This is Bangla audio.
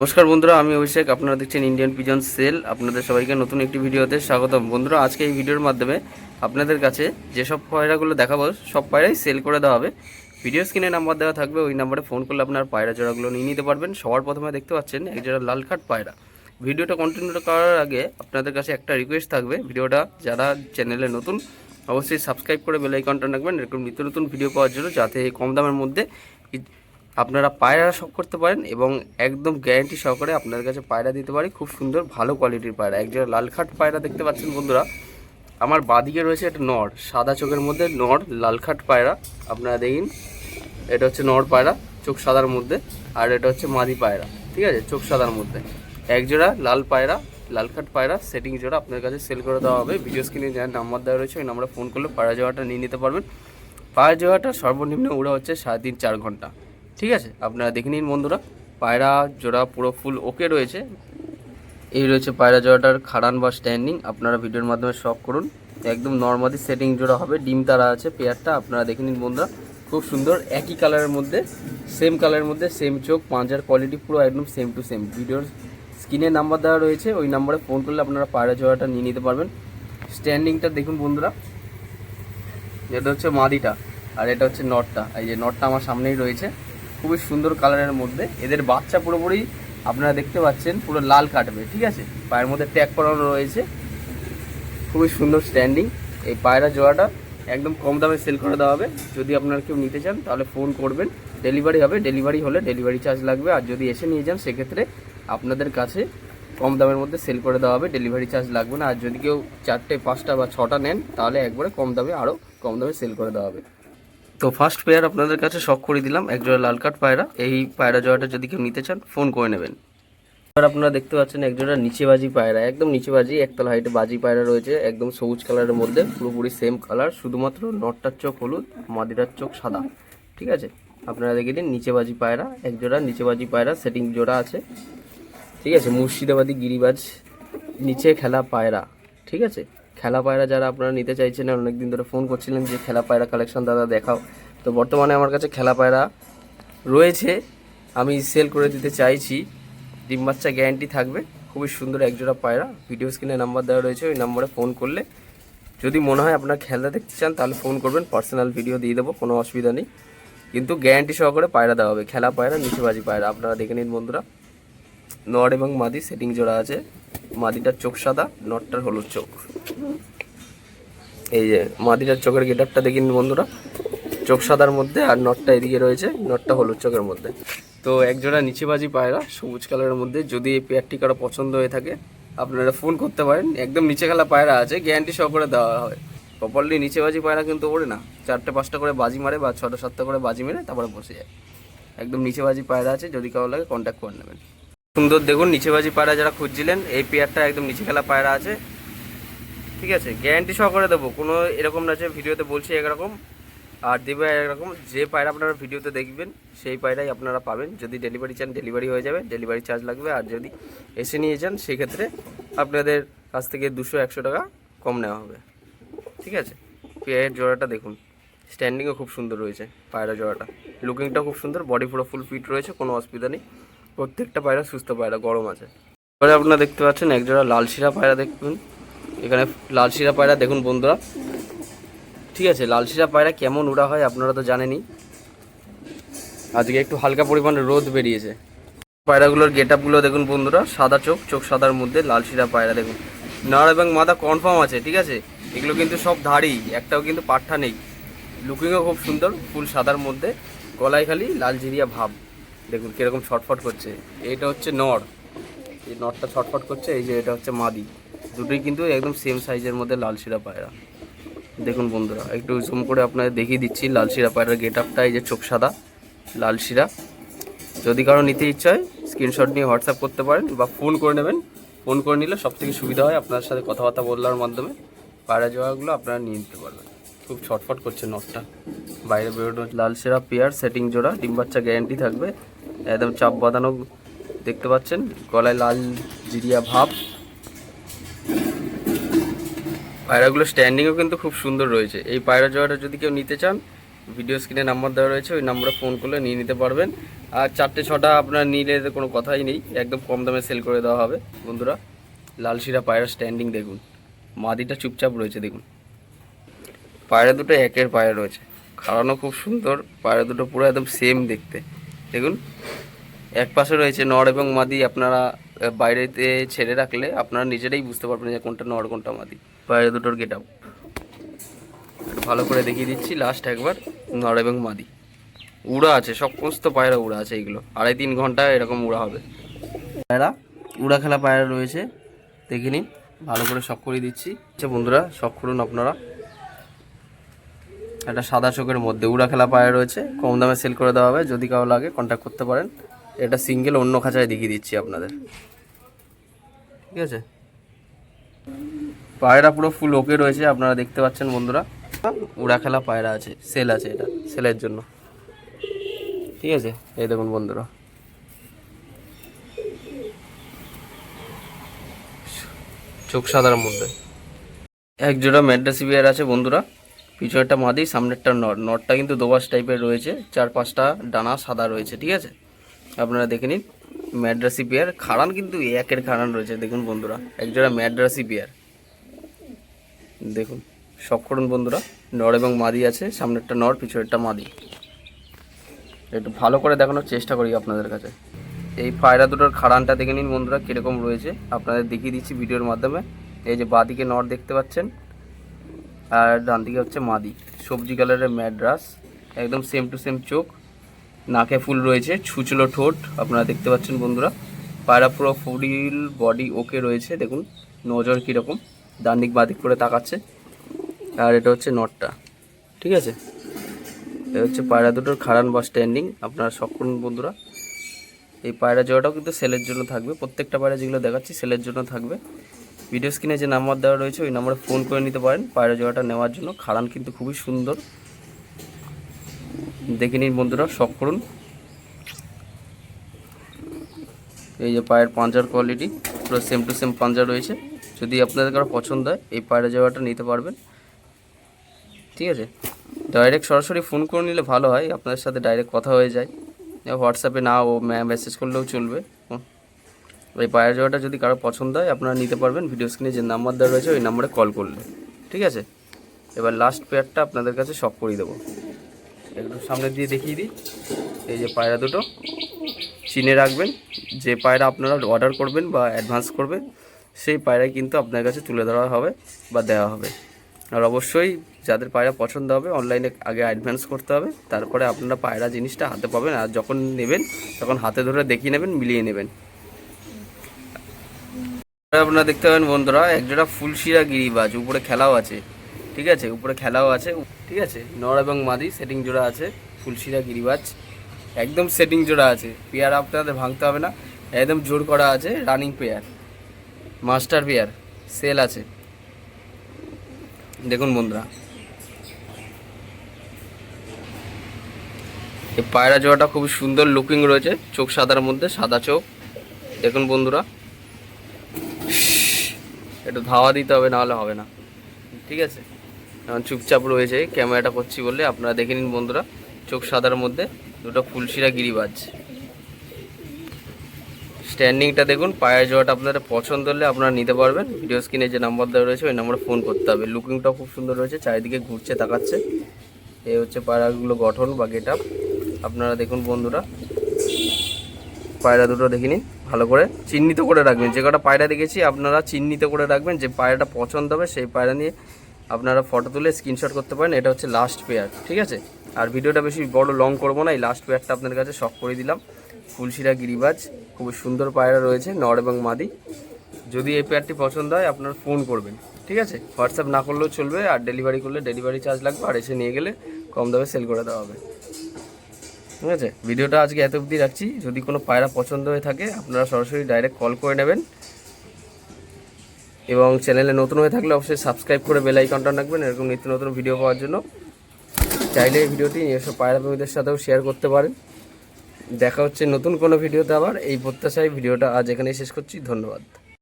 নমস্কার বন্ধুরা, আমি অভিষেক, আপনারা দেখছেন ইন্ডিয়ান পিজন সেল আপনাদের সবাইকে নতুন একটি ভিডিওতে স্বাগতম। বন্ধুরা, আজকে এই ভিডিওর মাধ্যমে আপনাদের কাছে যেসব পায়রাগুলো দেখাবো, সব পায়রাই সেল করে দেওয়া হবে। ভিডিও স্ক্রিনে নাম্বার দেওয়া থাকবে, ওই নাম্বারে ফোন করলে আপনার পায়রা জোড়াগুলো নিয়ে নিতে পারবেন। সবার প্রথমে দেখতে পাচ্ছেন এক জোড়া লাল খাট পায়রা। ভিডিওটা কন্টিনিউ করার আগে আপনাদের কাছে একটা রিকোয়েস্ট থাকবে। ভিডিওটা যারা চ্যানেলে নতুন, অবশ্যই সাবস্ক্রাইব করে বেল আইকনটা রাখবেন। এরকম নিত্য নতুন ভিডিও পাওয়ার জন্য যাতে কম দামের মধ্যে আপনারা পায়রা শখ করতে পারেন এবং একদম গ্যারেন্টি সহকারে আপনার কাছে পায়রা দিতে পারি। খুব সুন্দর, ভালো কোয়ালিটির পায়রা। একজোড়া লালখাট পায়রা দেখতে পাচ্ছেন বন্ধুরা। আমার বাদিকে রয়েছে একটা নর, সাদা চোখের মধ্যে নর লালখাট পায়রা। আপনারা দেখিন, এটা হচ্ছে নর পায়রা, চোখ সাদার মধ্যে। আর এটা হচ্ছে মাদি পায়রা, ঠিক আছে? চোখ সাদার মধ্যে। এক জোড়া লাল পায়রা লালখাট পায়রা সেটিং জোড়া আপনার কাছে সেল করে দেওয়া হবে। ভিডিও স্ক্রিনে যার নাম্বার দেওয়া রয়েছে, ওই নাম্বারে ফোন করলে পায়রা জোড়াটা নিয়ে নিতে পারবেন। পায়রা জোড়াটা সর্বনিম্ন উড়া হচ্ছে সাড়ে তিন চার ঘণ্টা। ঠিক আছে? আপনারা দেখে নিন বন্ধুরা। পায়রা জোড়া পুরো ফুল ওকে রয়েছে। এই রয়েছে পায়রা জোড়াটার খাড়ান বা স্ট্যান্ডিং আপনারা ভিডিওর মাধ্যমে শখ করুন। একদম নর্মালি সেটিং জোড়া হবে। ডিম তারা আছে, পেয়ারটা আপনারা দেখে নিন বন্ধুরা। খুব সুন্দর, একই কালারের মধ্যে সেম কালারের মধ্যে সেম চোখ পাঁচার কোয়ালিটি পুরো একদম সেম টু সেম ভিডিওর স্ক্রিনে নাম্বার দেওয়া রয়েছে, ওই নাম্বারে ফোন করলে আপনারা পায়রা জোড়াটা নিয়ে নিতে পারবেন। স্ট্যান্ডিংটা দেখুন বন্ধুরা। এটা হচ্ছে মাদিটা, আর এটা হচ্ছে নটটা। এই যে নটটা আমার সামনেই রয়েছে। খুবই সুন্দর কালারের মধ্যে। এদের বাচ্চা পুরোপুরি আপনারা দেখতে পাচ্ছেন, পুরো লাল কাটবে, ঠিক আছে? পায়ের মধ্যে ট্যাগ করানো রয়েছে। খুবই সুন্দর স্ট্যান্ডিং এই পায়রা জোড়াটা একদম কম দামে সেল করে দেওয়া হবে। যদি আপনারা কেউ নিতে চান, তাহলে ফোন করবেন। ডেলিভারি হবে ডেলিভারি হলে ডেলিভারি চার্জ লাগবে। আর যদি এসে নিয়ে যান, সেক্ষেত্রে আপনাদের কাছে কম দামের মধ্যে সেল করে দেওয়া হবে ডেলিভারি চার্জ লাগবে না। আর যদি কেউ চারটে, পাঁচটা বা ছটা নেন, তাহলে একবারে কম দামে আরও কম দামে সেল করে দেওয়া হবে। তো ফার্স্ট পেয়ার আপনাদের কাছে শখ করে দিলাম, এক জোড়া লাল কাঠ পায়রা। এই পায়রা জোড়াটা যদি কেউ নিতে চান ফোন করে নেবেন। এবার আপনারা দেখতে পাচ্ছেন এক জোড়া নিচে বাজি পায়রা, একদম নিচে বাজি একতলা হাইটে বাজি পায়রা রয়েছে, একদম সবুজ কালারের মধ্যে, পুরোপুরি সেম কালার শুধুমাত্র নটটার চোখ হলুদ, মাদিরার চোখ সাদা। ঠিক আছে? আপনারা দেখে নিন নিচে বাজি পায়রা, এক জোড়া নিচে বাজি পায়রা সেটিং জোড়া আছে। ঠিক আছে? মুর্শিদাবাদি গিরিবাজ নিচে খেলা পায়রা। ঠিক আছে? খেলা পায়রা যারা আপনারা নিতে চাইছেন অনেকদিন ধরে ফোন করছিলেন যে খেলা পায়রা কালেকশন দাদা দেখাও। তো বর্তমানে আমার কাছে খেলা পায়রা রয়েছে। আমি সেল করে দিতে চাইছি। ডিম বাচ্চা গ্যারান্টি থাকবে। খুবই সুন্দর একজোড়া পায়রা। ভিডিও স্ক্রিনে নাম্বার দেওয়া রয়েছে, ওই নাম্বারে ফোন করলে। যদি মনে হয় আপনার খেলা দেখতে চান, তাহলে ফোন করবেন পার্সোনাল ভিডিও দিয়ে দেবো, কোনো অসুবিধা নেই। কিন্তু গ্যারান্টি সহকারে পায়রা দেওয়া হবে। খেলা পায়রা, নিচেবাজি পায়রা। আপনারা দেখে নিন বন্ধুরা। নট এবং মাদি সেটিং জোড়া আছে। মাদিটার চোখ সাদা, নটটার হলুদ চোখ। এই যে মাদিটার চোখের গেটারটা দেখে নিন বন্ধুরা। চোখ সাদার মধ্যে আর নটটা এদিকে রয়েছে, নটটা হলুদ চোখের মধ্যে। তো এক জোড়া নিচেবাজি পায়রা, সবুজ কালারের মধ্যে। যদি এই পেয়ারটি কারও পছন্দ হয়ে থাকে, আপনারা ফোন করতে পারেন। একদম নিচে খেলা পায়রা আছে, গ্যারান্টি সহকারে দেওয়া হয়। প্রপারলি নিচেবাজি পায়রা কিন্তু ওড়ে না। চারটে পাঁচটা করে বাজি মারে বা ছটা সাতটা করে বাজি মেরে তারপরে বসে যায়। একদম নিচেবাজি পায়রা আছে, যদি কারও লাগে কন্ট্যাক্ট করে নেবেন। সুন্দর দেখুন, নিচেবাজি পায়রা যারা খুঁজছিলেন, এই পেয়ারটা একদম নিচে খেলা পায়রা আছে। ঠিক আছে গ্যারান্টি সহকারে দেবো, কোনো এরকম না যে ভিডিওতে বলছি একরকম, আর দেবে একরকম, যে পায়রা আপনারা ভিডিওতে দেখবেন, সেই পায়রাই আপনারা পাবেন। যদি ডেলিভারি চান ডেলিভারি হয়ে যাবে ডেলিভারি চার্জ লাগবে, আর যদি এসে নিয়ে যান, সেক্ষেত্রে আপনাদের কাছ থেকে দুশো, একশো টাকা কম নেওয়া হবে। ঠিক আছে, পেয়ারের জোড়াটা দেখুন স্ট্যান্ডিংও খুব সুন্দর রয়েছে পায়রা জোড়াটা। লুকিংটাও খুব সুন্দর বডি পুরো ফুল ফিট রয়েছে, কোনো অসুবিধা নেই। প্রত্যেকটা পায়রা সুস্থ পায়রা, গরম আছে। এবারে আপনারা দেখতে পাচ্ছেন একজোড়া লাল শিরা পায়রা দেখুন। এখানে লাল শিরা পায়রা দেখুন বন্ধুরা। ঠিক আছে, লাল শিরা পায়রা কেমন উড়া হয় আপনারা তো জানেনই। আজকে একটু হালকা পরিমাণে রোদ বেরিয়েছে। পায়রাগুলোর গেট আপগুলো দেখুন বন্ধুরা, সাদা চোখ চোখ সাদার মধ্যে লাল শিরা পায়রা দেখুন। নাড় এবং মাথা কনফার্ম আছে, ঠিক আছে? এগুলো কিন্তু সব ধাড়ি, একটাও কিন্তু পাঠা নেই। লুকিংও খুব সুন্দর, ফুল সাদার মধ্যে, গলায় খালি লাল জিরিয়া ভাব। দেখুন কীরকম ছটফট করছে। এইটা হচ্ছে নর। এই নটটা ছটফট করছে, এই যে এটা হচ্ছে মাদি। দুটোই কিন্তু একদম সেম সাইজের মধ্যে লাল শিরা পায়রা। দেখুন বন্ধুরা, একটু জুম করে আপনাদের দেখিয়ে দিচ্ছি, লাল শিরা পায়রার গেট আপটা এই যে চোখ সাদা, লাল শিরা। যদি কারও নিতে ইচ্ছা হয় স্ক্রিনশট নিয়ে হোয়াটসঅ্যাপ করতে পারেন বা ফোন করে নেবেন। ফোন করে নিলে সব থেকে সুবিধা হয় আপনার সাথে কথাবার্তা বলার মাধ্যমে। পায়রা জোয়াগুলো আপনারা নিয়ে নিতে পারবেন। খুব ছটফট করছে নটটা বাইরে বেরোনো লাল সেরা পেয়ার সেটিং জোড়া, ডিম বাচ্চা গ্যারান্টি থাকবে। একদম চাপ বাঁধানো দেখতে পাচ্ছেন, গলায় লাল জিরিয়া ভাব। পায়রাগুলো স্ট্যান্ডিংও কিন্তু খুব সুন্দর রয়েছে। এই পায়রা জোড়াটা যদি কেউ নিতে চান ভিডিও স্ক্রিনে নাম্বার দেওয়া রয়েছে, ওই নাম্বারে ফোন করলে নিয়ে নিতে পারবেন। আর চারটে, ছটা আপনার নিলে কোনো কথাই নেই, একদম কম দামে সেল করে দেওয়া হবে। বন্ধুরা লালশিরা পায়রা স্ট্যান্ডিং দেখুন। মাদিটা চুপচাপ রয়েছে, দেখুন। পায়রা দুটো একের পায়রা রয়েছে। খাওয়ানো খুব সুন্দর, পায়রা দুটো পুরো একদম সেম দেখতে। দেখুন, এক পাশে রয়েছে নর এবং মাদি, আপনারা বাইরেতে ছেড়ে রাখলে আপনারা নিজেরাই বুঝতে পারবেন যে কোনটা নর, কোনটা মাদি। পায়রা দুটোর গেট আপ ভালো করে দেখিয়ে দিচ্ছি লাস্ট একবার, নর এবং মাদি। উড়া আছে, সমস্ত পায়রা উড়া আছে এইগুলো আড়াই তিন ঘণ্টা এরকম উড়া হবে। পায়রা, উড়া খেলা পায়রা রয়েছে, দেখে নিন। ভালো করে শখ করে দিচ্ছি। আচ্ছা বন্ধুরা, শখ করুন আপনারা। একটা সাদা চোখের মধ্যে। উড়া খেলা পায়রা রয়েছে, কম দামে সেল করে দেওয়া হবে। যদি কারও লাগে কন্ট্যাক্ট করতে পারেন। এটা সিঙ্গেল অন্য খাঁচায় দেখিয়ে দিচ্ছি আপনাদের। ঠিক আছে? পায়রা পুরো ফুল ওকে রয়েছে, আপনারা দেখতে পাচ্ছেন বন্ধুরা। উড়া খেলা পায়রা আছে সেল আছে এটা সেলের জন্য। ঠিক আছে? এই দেখুন বন্ধুরা। চোখ সাদার মধ্যে। এক জোড়া ম্যাড্রাসি বিয়ার আছে বন্ধুরা। পিছনেরটা মাদি, সামনেরটা নট নটটা কিন্তু দোবাস টাইপের রয়েছে, চার পাঁচটা ডানা সাদা রয়েছে, ঠিক আছে? আপনারা দেখে নিন, ম্যাড্রাসি পেয়ার, খাড়ান কিন্তু একের খাড়ান রয়েছে, দেখুন বন্ধুরা, একজোড়া ম্যাড্রাসি পেয়ার। দেখুন, সব করুন বন্ধুরা, নর এবং মাদি আছে, সামনেরটা নর, পিছনেরটা মাদি। একটু ভালো করে দেখানোর চেষ্টা করি আপনাদের কাছে। এই পায়রা দুটোর খাড়ানটা দেখে নিন বন্ধুরা, কীরকম রয়েছে। আপনাদের দেখিয়ে দিচ্ছি ভিডিওর মাধ্যমে। এই যে বাদিকে নর দেখতে পাচ্ছেন আর ডান দিকে হচ্ছে মাদি। সবজি কালারের ম্যাড্রাস, একদম সেম টু সেম চোখ। নাকে ফুল রয়েছে, ছুচলো ঠোঁট, আপনারা দেখতে পাচ্ছেন বন্ধুরা। পায়রা পুরো ফুডিল বডি ওকে রয়েছে, দেখুন, নজর কীরকম। ডান দিক বাদিক করে তাকাচ্ছে। আর এটা হচ্ছে নটটা, ঠিক আছে? এটা হচ্ছে পায়রা দুটোর খাড়ান বা স্ট্যান্ডিং আপনারা সক্ষণ বন্ধুরা। এই পায়রা জোড়াটাও কিন্তু সেলের জন্য থাকবে। প্রত্যেকটা পায়রা যেগুলো দেখাচ্ছি সেলের জন্য থাকবে। ভিডিও স্ক্রিনে যে নাম্বার দেওয়া রয়েছে, ওই নাম্বারে ফোন করে নিতে পারেন। পায়রা জোড়াটা নেওয়ার জন্য। খাড়ান কিন্তু খুবই সুন্দর। দেখে নিন বন্ধুরা শখ করুন। এই যে পায়ের পাঞ্জার কোয়ালিটি পুরো সেম টু সেম পাঞ্জা রয়েছে। যদি আপনাদের কারও পছন্দ হয়, এই পায়রা জোড়াটা নিতে পারবেন। ঠিক আছে? ডাইরেক্ট সরাসরি ফোন করে নিলে ভালো হয়। আপনাদের সাথে ডাইরেক্ট কথা হয়ে যায়। হোয়াটসঅ্যাপে না ও মেসেজ করলেও চলবে। এই পায়ের জোড়াটা যদি কারও পছন্দ হয়, আপনারা নিতে পারবেন। ভিডিও স্ক্রিনে যে নাম্বার দেওয়া রয়েছে, ওই নাম্বারে কল করলে। ঠিক আছে? এবার লাস্ট পেয়ারটা আপনাদের কাছে শখ করিয়ে দেবো। একটু সামনে দিয়ে দেখিয়ে দিই। এই যে পায়রা দুটো, চিনে রাখবেন। যে পায়রা আপনারা অর্ডার করবেন বা অ্যাডভান্স করবেন, সেই পায়রাই কিন্তু আপনার কাছে তুলে ধরা হবে বা দেওয়া হবে। আর অবশ্যই যাদের পায়রা পছন্দ হবে অনলাইনে আগে অ্যাডভান্স করতে হবে। তারপরে আপনারা পায়রা জিনিসটা হাতে পাবেন। আর যখন নেবেন, তখন হাতে ধরে দেখিয়ে নেবেন, মিলিয়ে নেবেন। আপনারা দেখতে পাবেন বন্ধুরা একজোড়া ফুলশিরা গিরিবাজ, উপরে খেলাও আছে, ঠিক আছে? উপরে খেলাও আছে, ঠিক আছে? নর এবং মাদি সেটিং জোড়া আছে, ফুলশিরা গিরিবাজ, একদম সেটিং জোড়া আছে, পেয়ার আপনাদের ভাঙতে হবে না, একদম জোর করা আছে, running pair, master pair, sale আছে। দেখুন বন্ধুরা। এই পায়রা জোড়াটা খুবই সুন্দর লুকিং রয়েছে, চোখ সাদার মধ্যে, সাদা চোখ। দেখুন বন্ধুরা। একটু ধাওয়া দিতে হবে, নাহলে হবে না। ঠিক আছে? এখন চুপচাপ রয়েছে, ক্যামেরাটা করছি বললে আপনারা দেখে নিন বন্ধুরা, চোখ সাদার মধ্যে দুটো ফুলশিরা গিরিবাজ। স্ট্যান্ডিংটা দেখুন, পায়ের জোয়াটা আপনাদের পছন্দ হলে আপনারা নিতে পারবেন। ভিডিও স্ক্রিনে যে নাম্বার দেওয়া রয়েছে, ওই নাম্বারে ফোন করতে হবে। লুকিংটাও খুব সুন্দর রয়েছে, চারিদিকে ঘুরছে, তাকাচ্ছে। এই হচ্ছে পায়রাগুলো গঠন বা গেট আপনারা দেখুন বন্ধুরা পায়রা দুটো দেখে নিন ভালো করে। চিহ্নিত করে রাখবেন। যে কটা পায়রা দেখেছি, আপনারা চিহ্নিত করে রাখবেন যে পায়রাটা পছন্দ হবে, সেই পায়রা নিয়ে আপনারা ফটো তুলে স্ক্রিনশট করতে পারেন। এটা হচ্ছে লাস্ট পেয়ার ঠিক আছে? আর ভিডিওটা বেশি বড় লং করব না, এই লাস্ট পেয়ারটা আপনার কাছে শখ করে দিলাম। ফুলশিরা গিরিবাজ, খুবই সুন্দর পায়রা রয়েছে, নর এবং মাদি। যদি এই পেয়ারটি পছন্দ হয়, আপনারা ফোন করবেন, ঠিক আছে? হোয়াটসঅ্যাপ না করলেও চলবে, আর ডেলিভারি করলে ডেলিভারি চার্জ লাগবে, আর এসে নিয়ে গেলে কম দামে সেল করে দেওয়া হবে। ঠিক আছে? ভিডিওটা আজকে এত অবধি রাখছি। যদি কোনো পায়রা পছন্দ হয়ে থাকে, আপনারা সরাসরি ডাইরেক্ট কল করে নেবেন। এবং চ্যানেলে নতুন হয়ে থাকলে অবশ্যই সাবস্ক্রাইব করে বেল আইকনটা রাখবেন। এরকম নিত্য নতুন ভিডিও পাওয়ার জন্য। চাইলে এই ভিডিওটি নিজস্ব পায়রা প্রেমীদের সাথেও শেয়ার করতে পারেন। দেখা হচ্ছে নতুন কোনো ভিডিওতে আবার। এই প্রত্যাশায় ভিডিওটা আজ এখানেই শেষ করছি। ধন্যবাদ।